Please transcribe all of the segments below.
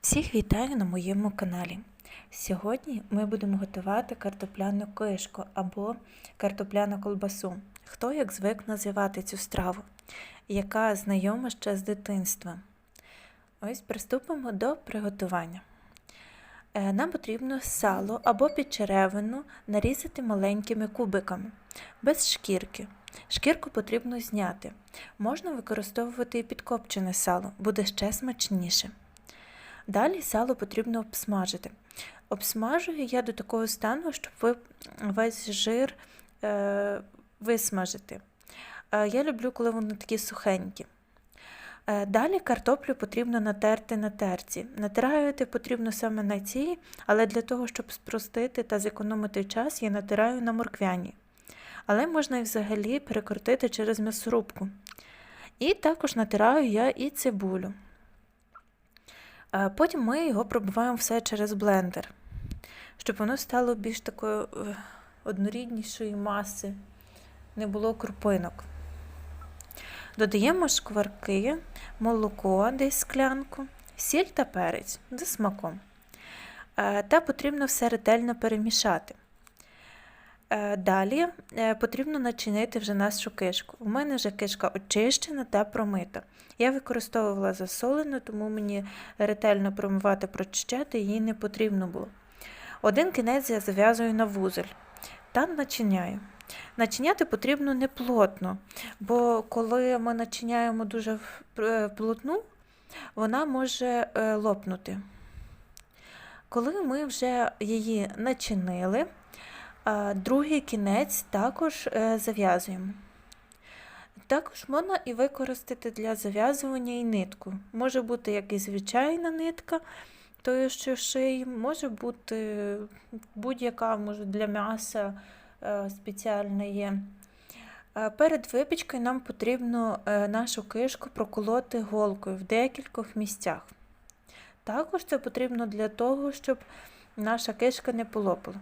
Всіх вітаю на моєму каналі. Сьогодні ми будемо готувати картопляну кишку або картопляну колбасу. Хто як звик називати цю страву, яка знайома ще з дитинства. Ось приступимо до приготування. Е, Нам потрібно сало або підчеревину нарізати маленькими кубиками, без шкірки. Шкірку потрібно зняти. Можна використовувати і підкопчене сало, буде ще смачніше. Далі сало потрібно обсмажити. Обсмажую я до такого стану, щоб ви весь жир е, висмажити. Е, я люблю, коли вони такі сухенькі. Е, далі картоплю потрібно натерти на терці. Натирати потрібно саме на цій, але для того, щоб спростити та зекономити час, я натираю на морквяні. Але можна і взагалі перекрутити через м'ясорубку. І також натираю я і цибулю. Потім ми його пробиваємо все через блендер, щоб воно стало більш такою е, одноріднішої маси, не було крупинок. Додаємо шкварки, молоко, десь склянку, сіль та перець за смаком. Е, Та потрібно все ретельно перемішати. Е, Далі е, потрібно начинити вже нашу кишку. У мене вже кишка очищена та промита. Я використовувала засолену, тому мені ретельно промивати, прочищати її не потрібно було. Один кінець я зав'язую на вузель та начиняю. Начиняти потрібно не плотно, бо коли ми начиняємо дуже е, плотну, вона може лопнути. Коли ми вже її начинили, другий кінець також е, зав'язуємо. Також можна і використати для зав'язування і нитку. Може бути як і звичайна нитка, тою, що шиї, може бути будь-яка, може для м'яса е, спеціальна є. Е, Перед випічкою нам потрібно нашу кишку проколоти голкою в декількох місцях. Також це потрібно для того, щоб наша кишка не полопала.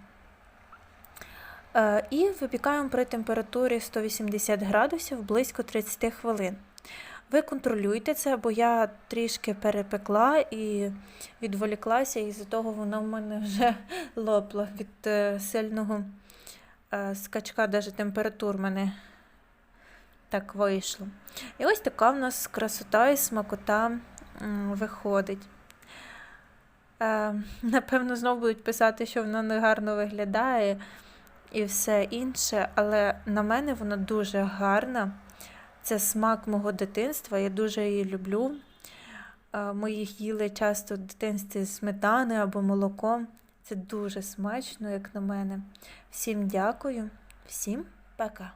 Е, І випікаємо при температурі 180 градусів близько 30 хвилин. Ви контролюйте це, бо я трішки перепекла і відволіклася, і з-за того воно в мене вже лопло від е, сильного е, скачка, навіть температур в мене так вийшло. І ось така в нас красота і смакота виходить. Напевно, знову будуть писати, що воно негарно виглядає і все інше, але на мене вона дуже гарна. Це смак мого дитинства, я дуже її люблю. Е, Ми їх їли часто в дитинстві з сметани або молоком. Це дуже смачно, як на мене. Всім дякую, всім пока.